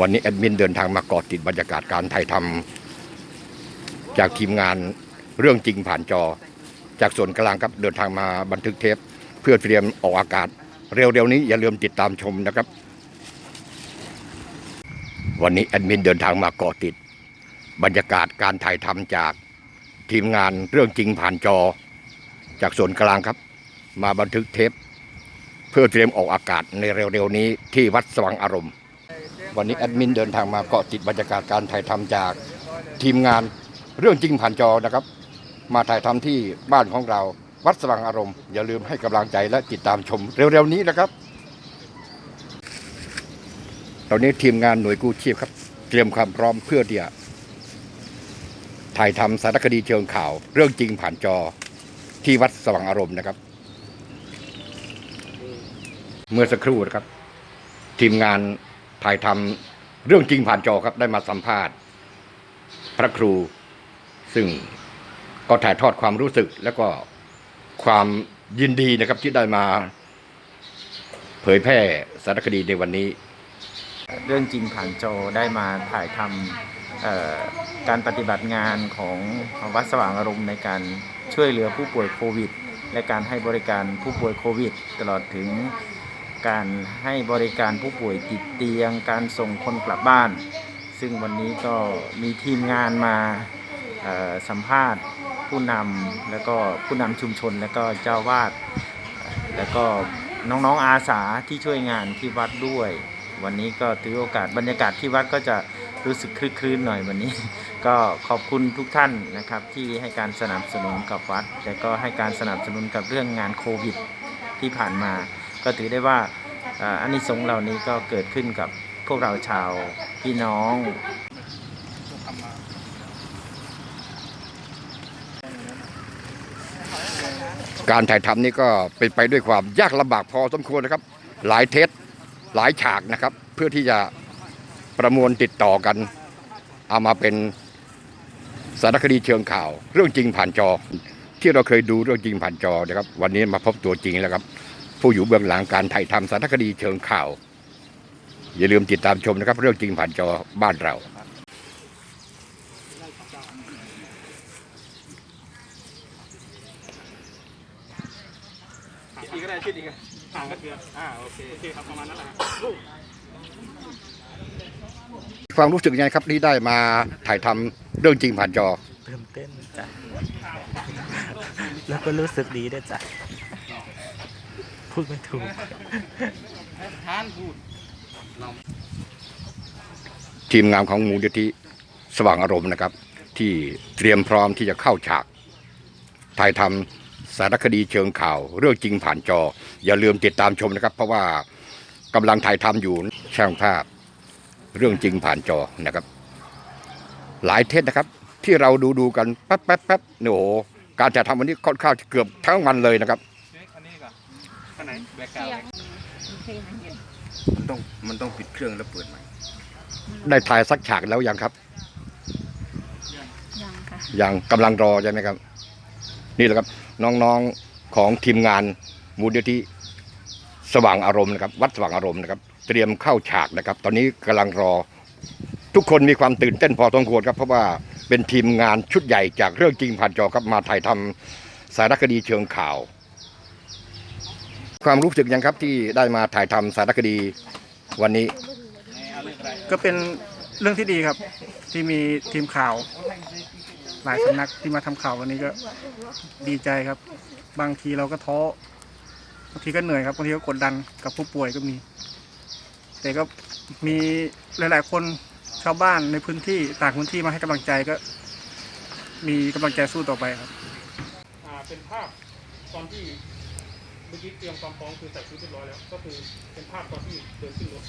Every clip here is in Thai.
วันนี้แอดมินเดินทางมาเกาะติดบรรยากาศการถ่ายทำจากทีมงานเรื่องจริงผ่านจอ จากส่วนกลางครับเดินทางมาบันทึกเทป เพื่อเตรียมออกอากาศ เร็วๆนี้อย่าลืมติดตามชมนะครับ วันนี้แอดมินเดินทางมาเกาะติด บรรยากาศการถ่ายทำจากทีมงานเรื่องจริงผ่านจอ จากส่วนกลางครับ มาบันทึกเทป เพื่อเตรียมออกอากาศในเร็วๆนี้ที่วัดสว่างอารมณ์ วันนี้แอดมินเดินทางมาเกาะติดบรรยากาศการถ่ายทำจากทีมงานเรื่องจริงผ่านจอนะครับ มาถ่ายทำที่บ้านของเราวัดสว่างอารมณ์ อย่าลืมให้กำลังใจและติดตามชมเร็วๆนี้นะครับ ตอนนี้ทีมงานหน่วยกู้ชีพครับ เตรียมความพร้อมเพื่อที่จะถ่ายทำสารคดีเชิงข่าว เรื่องจริงผ่านจอที่วัดสว่างอารมณ์นะครับ เมื่อสักครู่นะครับ ทีมงาน ถ่ายทำเรื่องจริงผ่านจอครับได้มาสัมภาษณ์ พระครู ซึ่งก็ถ่ายทอดความรู้สึก แล้วก็ความยินดีนะครับที่ได้มา เผยแพร่สารคดีในวันนี้ เรื่องจริงผ่านโจได้มาถ่ายทำการปฏิบัติงานของวัดสว่างอารมณ์ในการช่วยเหลือผู้ป่วยโควิด และการให้บริการผู้ป่วยโควิด ตลอดถึง การให้บริการผู้ป่วยติดเตียง การส่งคนกลับบ้าน ซึ่งวันนี้ก็มีทีมงานมาสัมภาษณ์ผู้นำแล้วก็ผู้นำชุมชน แล้วก็เจ้าวาดแล้วก็น้องๆอาสาที่ช่วยงานที่วัดด้วย วันนี้ก็ถือโอกาสบรรยากาศที่วัดก็จะรู้สึกคลึกคลื้นหน่อยวันนี้ ก็ขอบคุณทุกท่านนะครับที่ให้การสนับสนุนกับวัด และก็ให้การสนับสนุนกับเรื่องงานโควิดที่ผ่านมา ก็ถือได้ว่าเอ่ออานิสงส์เหล่านี้ก็เกิดขึ้นกับพวกเราชาวพี่น้องการถ่ายทำนี่ก็เป็นไปด้วยความยากลำบากพอสมควรนะครับ หลายเทสหลายฉากนะครับ เพื่อที่จะประมวลติดต่อกัน เอามาเป็นสารคดีเชิงข่าว เรื่องจริงผ่านจอ ที่เราเคยดูเรื่องจริงผ่านจอนะครับ วันนี้มาพบตัวจริงแล้วครับ ผู้อยู่เบื้องหลังการถ่ายทำสารคดีเชิงข่าว อย่าลืมติดตามชมนะครับ เรื่องจริงผ่านจอบ้านเรา อีกก็ได้ชิดอีกอะห่างก็เกือบอ่าโอเคโอเคครับประมาณนั้นแหละความรู้สึกยังไงครับที่ได้มาถ่ายทำเรื่องจริงผ่านจอ ตื่นเต้นจ้ะ แล้วก็รู้สึกดีด้วยจ้ะ พูดไม่ถูกทานพูดทีมงานของมูลนิธิสว่างอารมณ์นะครับ ที่เตรียมพร้อมที่จะเข้าฉากถ่ายทำสารคดีเชิงข่าว เรื่องจริงผ่านจอ อย่าลืมติดตามชมนะครับ เพราะว่ากำลังถ่ายทำอยู่ช่างภาพเรื่องจริงผ่านจอนะครับ หลายเทศนะครับ ที่เราดูดูกันแป๊บแป๊บแป๊บเนี่ยโอ้โหการถ่ายทำวันนี้ค่อนข้างเกือบทั้งวันเลยนะครับ อันไหนแบกกราวด์มันต้องมันต้องปิดเครื่องแล้วเปิดใหม่ ได้ถ่ายสักฉากแล้วยังครับ ยังค่ะยังกำลังรอใช่ไหมครับ นี่แหละครับน้องๆของทีมงานมูลนิธิสว่างอารมณ์นะครับ วัดสว่างอารมณ์นะครับ เตรียมเข้าฉากนะครับ ตอนนี้กำลังรอ ทุกคนมีความตื่นเต้นพอสมควรครับ เพราะว่าเป็นทีมงานชุดใหญ่จากเรื่องจริงผ่านจอครับมาถ่ายทำสารคดีเชิงข่าว ความรู้สึกยังครับที่ได้มาถ่ายทำสารคดีวันนี้ ก็เป็นเรื่องที่ดีครับ ที่มีทีมข่าว หลายสำนักที่มาทำข่าววันนี้ก็ดีใจครับ บางทีเราก็ท้อบางทีก็เหนื่อยครับบางทีก็กดดันกับผู้ป่วยก็มี แต่ก็มีหลาย ๆ คนชาวบ้านในพื้นที่ต่างพื้นที่มาให้กำลังใจก็ มีกำลังใจสู้ต่อไปครับอ่าเป็นภาพตอนที่ เมื่อกี้เตรียมความพร้อมคือใส่ชุดเรียบร้อยแล้ว ก็คือเป็นภาพตอนที่เดินขึ้นรถ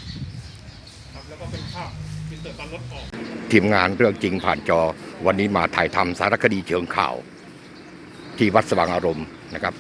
ครับแล้วก็เป็นภาพอินเตอร์ตอนรถออก ทีมงานเรื่องจริงผ่านจอวันนี้มาถ่ายทำสารคดีเชิงข่าว ที่วัดสว่างอารมณ์นะครับ